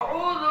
oh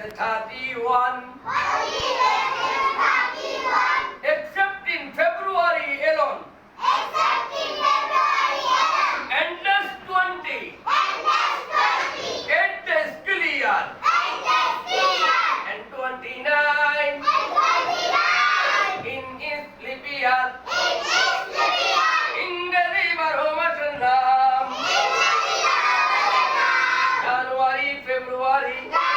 31. 31. Except in February alone. Except in February alone. Endless 20. Endless 20. Eight days till year. And 29. And 29. In East Libya. In In the river of In the river. January, February.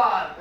God.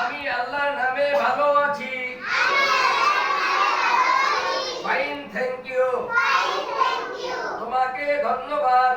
আমি আল্লাহর নামে ভালো আছি। Fine thank you তোমাকে ধন্যবাদ।